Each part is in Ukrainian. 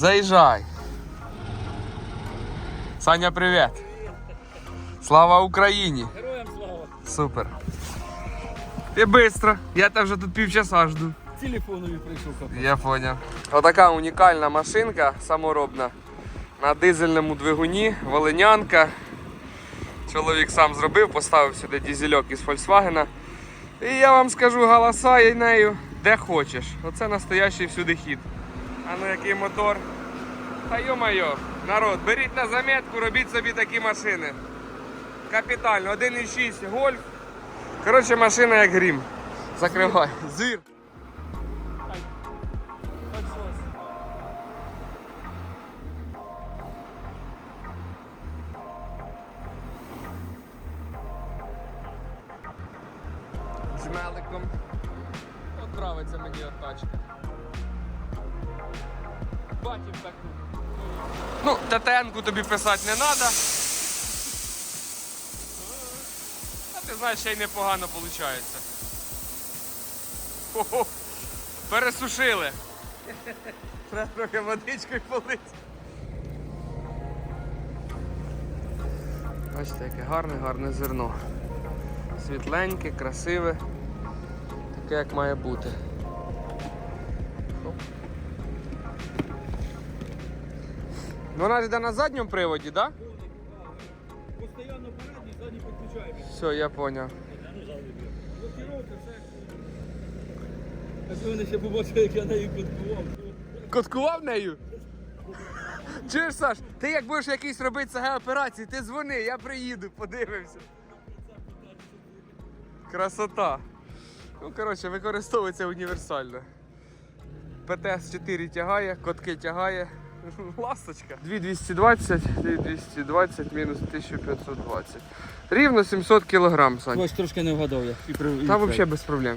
Заїжджай. Саня, привіт. Слава Україні! Героям слава! Супер. Ти швидко. Я тебе вже тут півчаса жду. Телефонові прийшов капець. Я понял. Отака унікальна машинка саморобна на дизельному двигуні, волинянка. Чоловік сам зробив, поставив сюди дізельок із Volkswagen. І я вам скажу, галасай нею де хочеш. Оце настоящий всюди хід. А ну який мотор. Та йо-майо, народ, беріть на заметку, робіть собі такі машини. Капітально, 1,6 гольф. Коротше, машина як грім. Закривай. Зир. ТТН-ку тобі писати не треба. А ти знаєш, ще й непогано виходить. Хо-хо. Пересушили. Треба трохи водичкою полити. Бачите, яке гарне, гарне зерно світленьке, красиве, таке як має бути. Ну, Вона ж йде на задньому приводі, так? Да? Постоянно передній, задній підключаємо. Все, я зрозумів. Блокіровка, все. А вони ще побачили, як я нею куткував. Коткував нею? Чуєш, Саш, ти як будеш якийсь робити СГ операції, ти дзвони, я приїду, подивимося. Красота. Ну, коротше, використовується універсально. ПТС-4 тягає, котки тягає. Ласточка. 2220, 220 мінус 1520. Рівно 700 кг, Сань. Ось трошки не вгадав я. І при- і Та взагалі без проблем.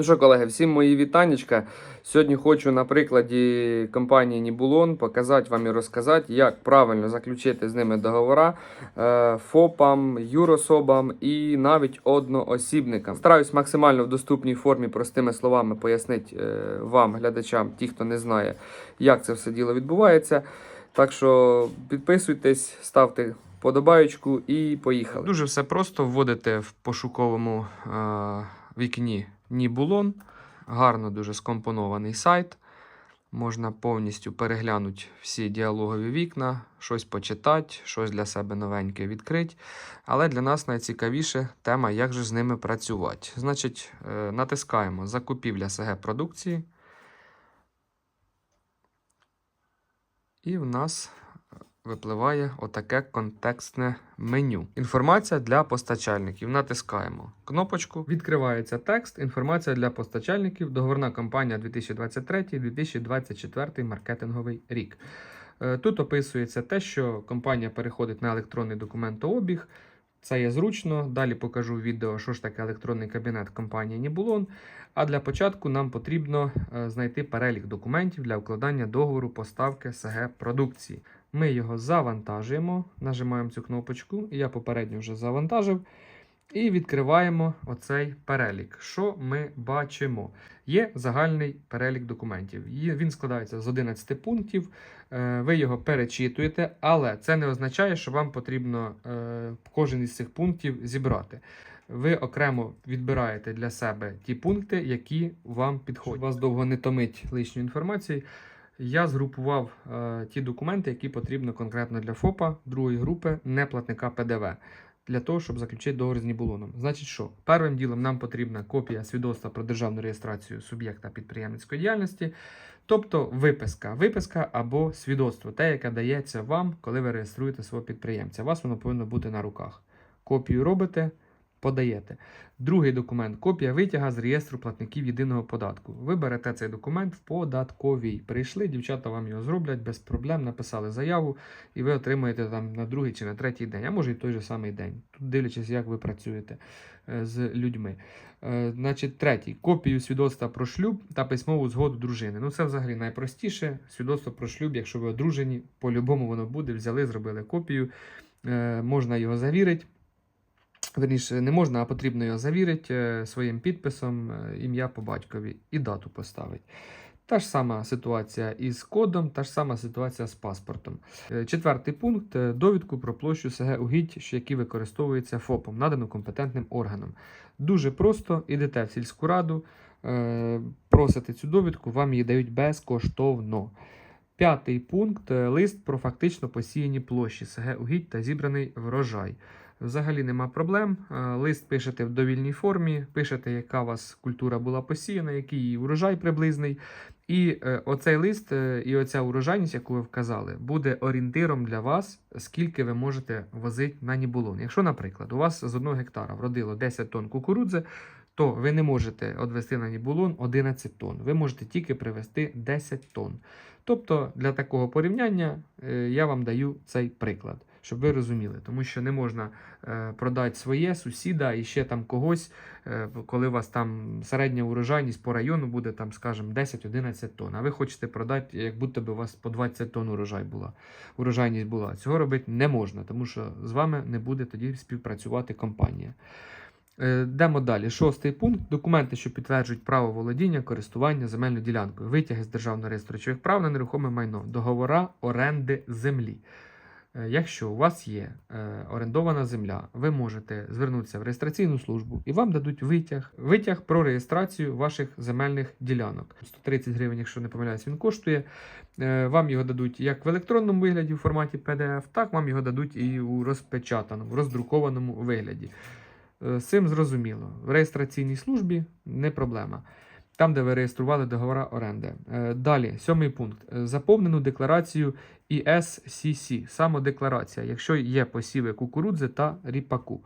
Ну що, колеги, всім мої вітаннячка. Сьогодні хочу на прикладі компанії Нібулон показати вам і розказати, як правильно заключити з ними договора е, ФОПам, юрособам і навіть одноосібникам. Стараюсь максимально в доступній формі простими словами пояснити е, вам, глядачам, ті, хто не знає, як це все діло відбувається. Так що підписуйтесь, ставте подобаючку і поїхали. Дуже все просто вводите в пошуковому е, вікні Нібулон. Гарно дуже скомпонований сайт. Можна повністю переглянути всі діалогові вікна, щось почитати, щось для себе новеньке відкрити. Але для нас найцікавіше тема, як же з ними працювати. Значить, е, натискаємо Закупівля СГ продукції. І в нас випливає отаке контекстне меню. Інформація для постачальників. Натискаємо кнопочку. Відкривається текст. Інформація для постачальників. Договорна кампанія 2023-2024 маркетинговий рік. Е, Тут описується те, що компанія переходить на електронний документообіг. Це є зручно. Далі покажу відео, що ж таке електронний кабінет компанії Нібулон. А для початку нам потрібно е, знайти перелік документів для укладання договору поставки СГ продукції. Ми його завантажуємо, нажимаємо цю кнопочку, я попередньо вже завантажив. І відкриваємо оцей перелік. Що ми бачимо? Є загальний перелік документів. Він складається з 11 пунктів. Е, Ви його перечитуєте, але це не означає, що вам потрібно е, кожен із цих пунктів зібрати. Ви окремо відбираєте для себе ті пункти, які вам підходять. Вас довго не томить лишньої інформації. Я згрупував е, ті документи, які потрібно конкретно для ФОПа другої групи неплатника ПДВ. Для того, щоб заключити договір з Нібулоном. Значить, що першим ділом нам потрібна копія свідоцтва про державну реєстрацію суб'єкта підприємницької діяльності, тобто виписка, виписка або свідоцтво, те, яке дається вам, коли ви реєструєте свого підприємця. У вас воно повинно бути на руках. Копію робите, подаєте. Другий документ копія витяга з реєстру платників єдиного податку. Ви берете цей документ в податковій. Прийшли, дівчата вам його зроблять без проблем, написали заяву, і ви отримаєте там на другий чи на третій день, а може і той же самий день. Тут дивлячись, як ви працюєте е, з людьми. Е, Значить, третій копію свідоцтва про шлюб та письмову згоду дружини. Ну це взагалі найпростіше. Свідоцтво про шлюб, якщо ви одружені, по-любому воно буде. Взяли, зробили копію Е, можна його завірити. Верніше, не можна, а потрібно його завірити е, своїм підписом, е, ім'я по батькові і дату поставити. Та ж сама ситуація із кодом, та ж сама ситуація з паспортом. Е, Четвертий пункт довідку про площу СГ угідь, які використовуються ФОПом, надану компетентним органом. Дуже просто ідете в сільську раду, просите цю довідку, вам її дають безкоштовно. П'ятий пункт лист про фактично посіяні площі СГ угідь та зібраний врожай. Взагалі нема проблем. Е, Лист пишете в довільній формі, пишете, яка у вас культура була посіяна, який її урожай приблизний. І е, оцей лист е, і оця урожайність, яку ви вказали, буде орієнтиром для вас, скільки ви можете возити на нібулон. Якщо, наприклад, у вас з одного гектара вродило 10 тонн кукурудзи, то ви не можете відвести на нібулон 11 тонн. Ви можете тільки привезти 10 тонн. Тобто для такого порівняння я вам даю цей приклад, щоб ви розуміли, тому що не можна е, продати своє сусіда і ще там когось, е, коли у вас там середня урожайність по району буде там, скажімо, 10-11 тонн. А ви хочете продати, як будто би у вас по 20 тонн урожай була. Урожайність була. Цього робити не можна, тому що з вами не буде тоді співпрацювати компанія. Е, Йдемо далі. Шостий пункт. Документи, що підтверджують право володіння, користування земельною ділянкою, витяги з державного реєстру речових прав на нерухоме майно, договора оренди землі. Е, Якщо у вас є е, орендована земля, ви можете звернутися в реєстраційну службу і вам дадуть витяг, витяг про реєстрацію ваших земельних ділянок. 130 гривень, якщо не помиляюсь, він коштує. Е, Вам його дадуть як в електронному вигляді в форматі PDF, так вам його дадуть і у розпечатаному, роздрукованому вигляді. З цим зрозуміло. В реєстраційній службі не проблема. Там, де ви реєстрували договора оренди. Е, Далі, сьомий пункт. Е, Заповнену декларацію ESCC, самодекларація, якщо є посіви кукурудзи та ріпаку.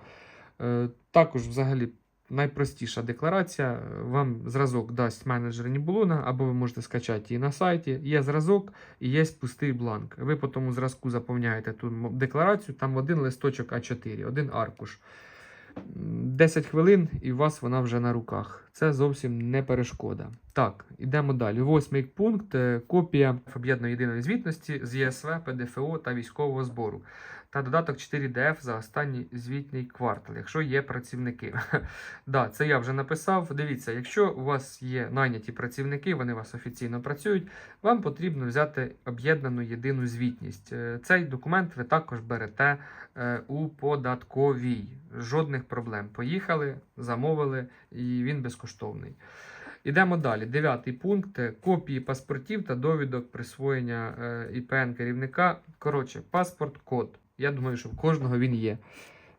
Е, Також, взагалі, найпростіша декларація. Вам зразок дасть менеджер Нібулона, або ви можете скачати її на сайті. Є зразок і є пустий бланк. Ви по тому зразку заповняєте ту декларацію, там один листочок А4, один аркуш. М, 10 хвилин, і у вас вона вже на руках. Це зовсім не перешкода. Так, ідемо далі. Восьмий пункт. е, Копія об'єднаної єдиної звітності з ЄСВ, ПДФО та військового збору. Та додаток 4DF за останній звітний квартал, якщо є працівники. да, це я вже написав. Дивіться, якщо у вас є найняті працівники, вони у вас офіційно працюють, вам потрібно взяти об'єднану єдину звітність. Е, Цей документ ви також берете е, у податковій. Жодних проблем. Поїхали, замовили, і він безкоштовний. Ідемо далі. Дев'ятий пункт. Копії паспортів та довідок присвоєння е, ІПН керівника. Коротше, паспорт, код. Я думаю, що в кожного він є.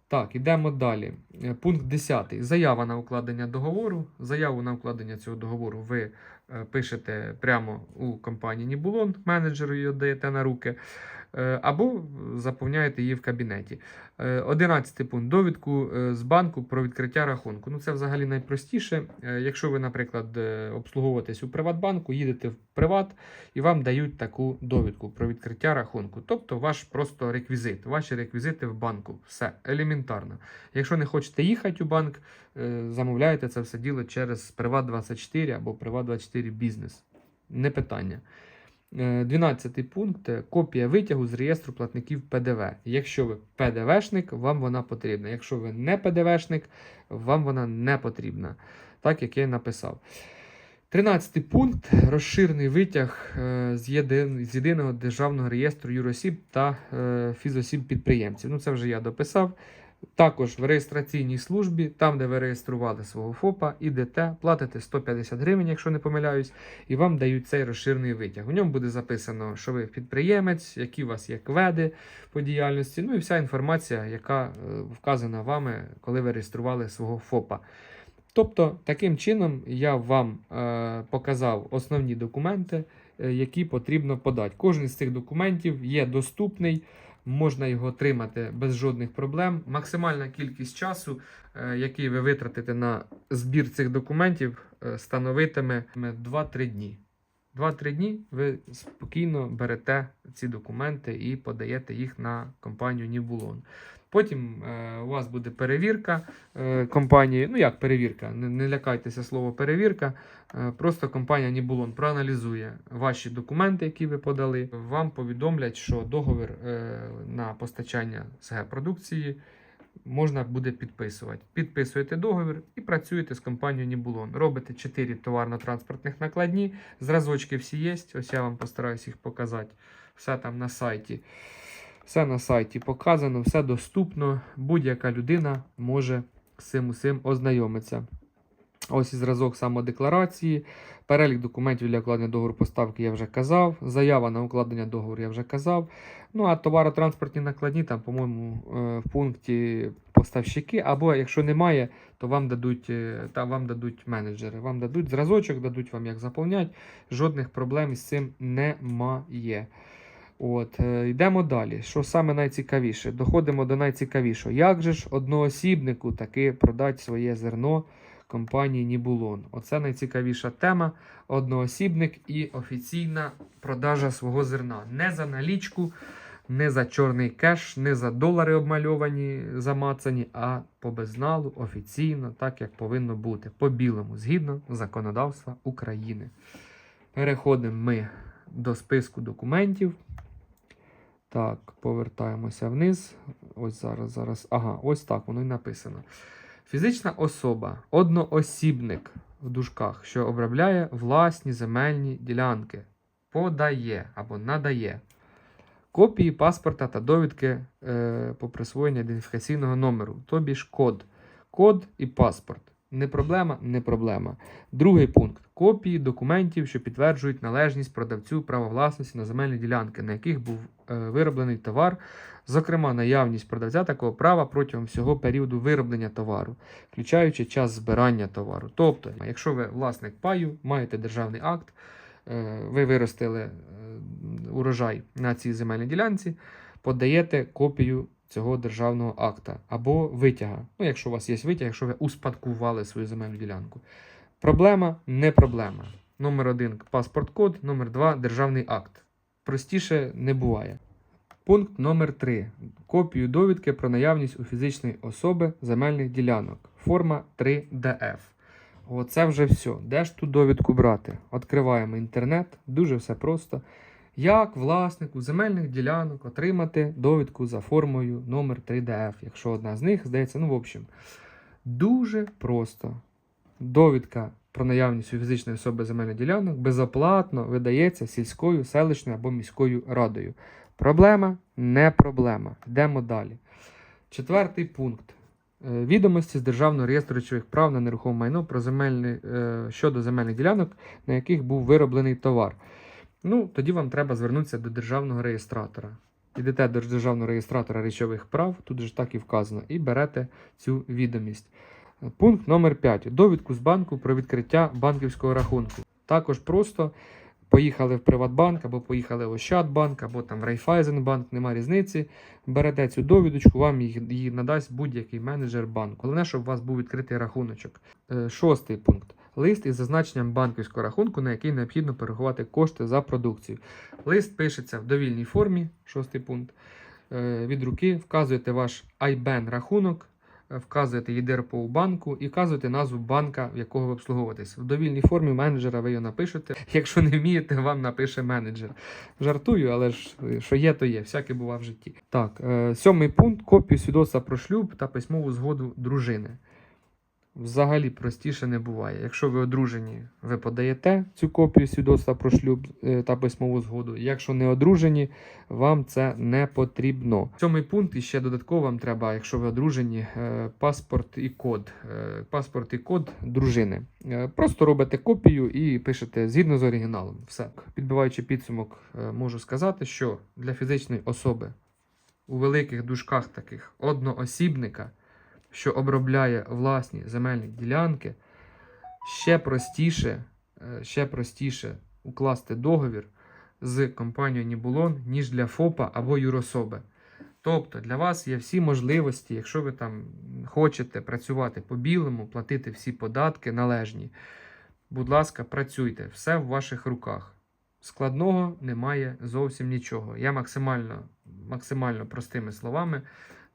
Так, ідемо далі. Е, Пункт 10. Заява на укладення договору. Заяву на укладення цього договору ви е, пишете прямо у компанії Нібулон, менеджеру її даєте на руки, або заповняєте її в кабінеті. Е, Одинадцятий пункт. Довідку е, з банку про відкриття рахунку. Ну, це взагалі найпростіше. Е, Якщо ви, наприклад, е, обслуговуєтесь у Приватбанку, їдете в Приват і вам дають таку довідку про відкриття рахунку. Тобто ваш просто реквізит, ваші реквізити в банку. Все елементарно. Якщо не хочете їхати у банк, е, замовляєте це все діло через Приват24 або Приват24 бізнес. Не питання. Е, 12 пункт. е, Копія витягу з реєстру платників ПДВ. Якщо ви ПДВшник, вам вона потрібна. Якщо ви не ПДВшник, вам вона не потрібна. Так як я і написав. 13 пункт. Розширений витяг е, з, єдин, з єдиного державного реєстру юросіб та е, фізосіб підприємців. Ну, це вже я дописав. Також в реєстраційній службі, там, де ви реєстрували свого ФОПа, ідете, платите 150 гривень, якщо не помиляюсь, і вам дають цей розширений витяг. У ньому буде записано, що ви підприємець, які у вас є кведи по діяльності, ну і вся інформація, яка е, вказана вами, коли ви реєстрували свого ФОПа. Тобто, таким чином я вам е, показав основні документи, е, які потрібно подати. Кожен з цих документів є доступний, можна його отримати без жодних проблем. Максимальна кількість часу, е, який ви витратите на збір цих документів, е, становитиме 2-3 дні. 2-3 дні ви спокійно берете ці документи і подаєте їх на компанію Нівбулон. Потім е, у вас буде перевірка е, компанії. Ну як перевірка? Не, не лякайтеся слово перевірка. Е, просто компанія Нібулон проаналізує ваші документи, які ви подали. Вам повідомлять, що договір е, на постачання СГ продукції можна буде підписувати. Підписуєте договір і працюєте з компанією Нібулон. Робите 4 товарно-транспортних накладні. Зразочки всі є. Ось я вам постараюсь їх показати. Все там на сайті. Все на сайті показано, все доступно. Будь-яка людина може з цим усім ознайомитися. Ось і зразок самодекларації. Перелік документів для укладення договору поставки я вже казав. Заява на укладення договору я вже казав. Ну а товаротранспортні накладні, там, по-моєму, е, в пункті поставщики, або якщо немає, то вам дадуть, е, та вам дадуть менеджери. Вам дадуть зразочок, дадуть вам як заповнять. Жодних проблем із цим немає. От, е, йдемо далі. Що саме найцікавіше? Доходимо до найцікавішого. Як же ж одноосібнику таки продати своє зерно компанії Нібулон? Оце найцікавіша тема. Одноосібник і офіційна продажа свого зерна. Не за налічку, не за чорний кеш, не за долари обмальовані, замацані, а по безналу офіційно, так як повинно бути. По білому, згідно законодавства України. Переходимо ми до списку документів. Так, повертаємося вниз. Ось зараз, зараз. Ага, ось так воно і написано. Фізична особа, одноосібник в дужках, що обробляє власні земельні ділянки, подає або надає копії паспорта та довідки е, по присвоєнню ідентифікаційного номеру, тобі ж код. Код і паспорт. Не проблема, не проблема. Другий пункт: копії документів, що підтверджують належність продавцю права власності на земельні ділянки, на яких був е, вироблений товар, зокрема, наявність продавця такого права протягом всього періоду вироблення товару, включаючи час збирання товару. Тобто, якщо ви власник паю, маєте державний акт, е, ви виростили е, урожай на цій земельній ділянці, подаєте копію цього державного акта або витяга. Ну, якщо у вас є витяг, якщо ви успадкували свою земельну ділянку. Проблема не проблема. Номер один паспорт-код, номер два державний акт. Простіше не буває. Пункт номер 3. Копію довідки про наявність у фізичної особи земельних ділянок. Форма 3DF. Оце вже все. Де ж ту довідку брати? Відкриваємо інтернет, дуже все просто. Як власнику земельних ділянок отримати довідку за формою номер 3DF, якщо одна з них здається, ну, в общем, дуже просто. Довідка про наявність у фізичної особи земельних ділянок безоплатно видається сільською, селищною або міською радою. Проблема не проблема. Йдемо далі. Четвертий пункт. Е, Відомості з Державного реєстру речових прав на нерухоме майно про земельні, е, щодо земельних ділянок, на яких був вироблений товар. Ну, тоді вам треба звернутися до державного реєстратора. Йдете до державного реєстратора речових прав, тут же так і вказано, і берете цю відомість. Пункт номер 5. Довідку з банку про відкриття банківського рахунку. Також просто поїхали в Приватбанк, або поїхали в Ощадбанк, або там Райфайзенбанк, нема різниці. Берете цю довідочку, вам її, її надасть будь-який менеджер банку. Головне, щоб у вас був відкритий рахуночок. Е, Шостий пункт. Лист із зазначенням банківського рахунку, на який необхідно перерахувати кошти за продукцію. Лист пишеться в довільній формі, шостий пункт. Е, Від руки вказуєте ваш IBAN рахунок, е, вказуєте ЄДРПО банку і вказуєте назву банка, в якого ви обслуговуєтесь. В довільній формі менеджера ви його напишете. Якщо не вмієте, вам напише менеджер. Жартую, але ж що є, то є. Всяке бува в житті. Так, е, сьомий пункт: копію свідоцтва про шлюб та письмову згоду дружини. Взагалі простіше не буває. Якщо ви одружені, ви подаєте цю копію свідоцтва про шлюб е, та письмову згоду. Якщо не одружені, вам це не потрібно. Сьомий пункт і ще додатково вам треба, якщо ви одружені, е, паспорт і код. Е, Паспорт і код дружини. Просто робите копію і пишете згідно з оригіналом. Все. Підбиваючи підсумок, можу сказати, що для фізичної особи у великих дужках таких одноосібника що обробляє власні земельні ділянки, ще простіше, е, ще простіше укласти договір з компанією Нібулон, ніж для ФОПа або юрособи. Тобто для вас є всі можливості, якщо ви там хочете працювати по-білому, платити всі податки належні. Будь ласка, працюйте, все в ваших руках. складного немає зовсім нічого. Я максимально, максимально простими словами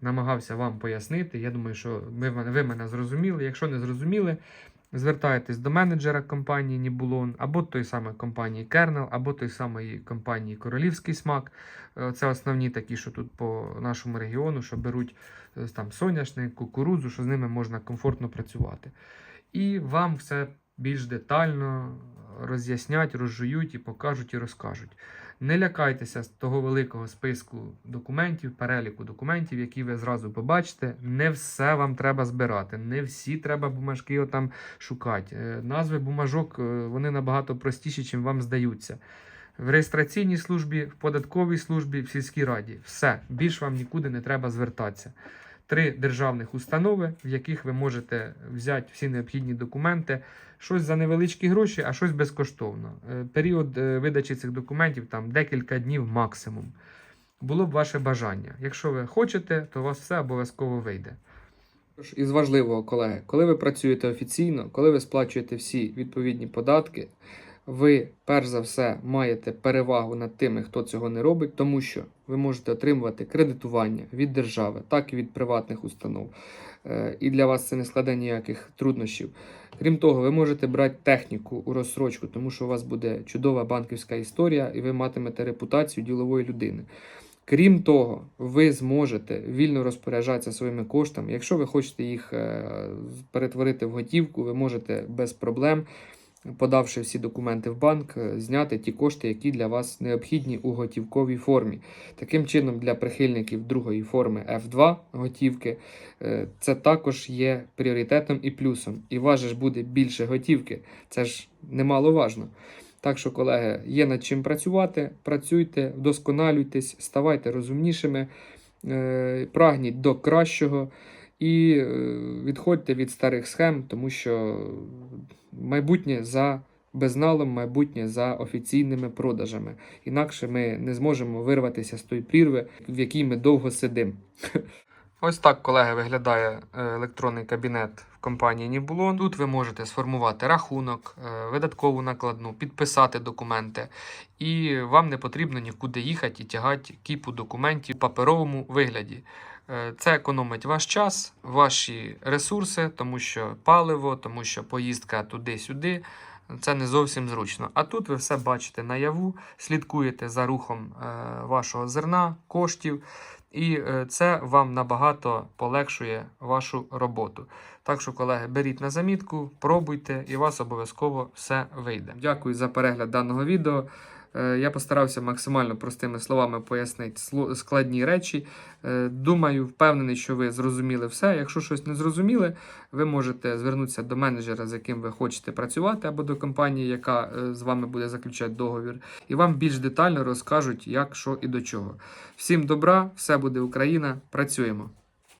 намагався вам пояснити. Я думаю, що ви, ви мене зрозуміли. Якщо не зрозуміли, звертайтесь до менеджера компанії Нібулон, або той самої компанії Kernel, або той самої компанії Королівський смак. Е, Це основні такі, що тут по нашому регіону, що беруть е, там соняшник, кукурудзу, що з ними можна комфортно працювати. І вам все більш детально роз'яснять, розжують і покажуть і розкажуть. Не лякайтеся з того великого списку документів, переліку документів, які ви зразу побачите. Не все вам треба збирати, не всі треба бумажки отам шукати. Е, Назви бумажок е, вони набагато простіші, чим вам здаються. В реєстраційній службі, в податковій службі, в сільській раді. Все, більш вам нікуди не треба звертатися. Три державних установи, в яких ви можете взяти всі необхідні документи, щось за невеличкі гроші, а щось безкоштовно. Е, Період е, видачі цих документів там декілька днів максимум. Було б ваше бажання. Якщо ви хочете, то у вас все обов'язково вийде. Із важливого, колеги, коли ви працюєте офіційно, коли ви сплачуєте всі відповідні податки, ви перш за все маєте перевагу над тими, хто цього не робить, тому що ви можете отримувати кредитування від держави, так і від приватних установ. Е, І для вас це не складе ніяких труднощів. Крім того, ви можете брати техніку у розсрочку, тому що у вас буде чудова банківська історія, і ви матимете репутацію ділової людини. Крім того, ви зможете вільно розпоряджатися своїми коштами. Якщо ви хочете їх е, перетворити в готівку, ви можете без проблем, подавши всі документи в банк, е, зняти ті кошти, які для вас необхідні у готівковій формі. Таким чином, для прихильників другої форми F2 готівки, е, це також є пріоритетом і плюсом. І ж буде більше готівки. Це ж немаловажно. Так що, колеги, є над чим працювати. Працюйте, вдосконалюйтесь, ставайте розумнішими, е, прагніть до кращого і е, відходьте від старих схем, тому що майбутнє за безналом, майбутнє за офіційними продажами. Інакше ми не зможемо вирватися з тої прірви, в якій ми довго сидимо. Ось так, колеги, виглядає е, електронний кабінет в компанії Нібулон. Тут ви можете сформувати рахунок, е, видаткову накладну, підписати документи, і вам не потрібно нікуди їхати і тягати кіпу документів в паперовому вигляді. Е, Це економить ваш час, ваші ресурси, тому що паливо, тому що поїздка туди-сюди. Це не зовсім зручно. А тут ви все бачите наяву, слідкуєте за рухом е, вашого зерна, коштів, і е, це вам набагато полегшує вашу роботу. Так що, колеги, беріть на замітку, пробуйте, і у вас обов'язково все вийде. Дякую за перегляд даного відео. Е, Я постарався максимально простими словами пояснити складні речі. Е, Думаю, впевнений, що ви зрозуміли все. Якщо щось не зрозуміли, ви можете звернутися до менеджера, з яким ви хочете працювати, або до компанії, яка е, з вами буде заключати договір, і вам більш детально розкажуть, як, що і до чого. Всім добра, все буде Україна. Працюємо!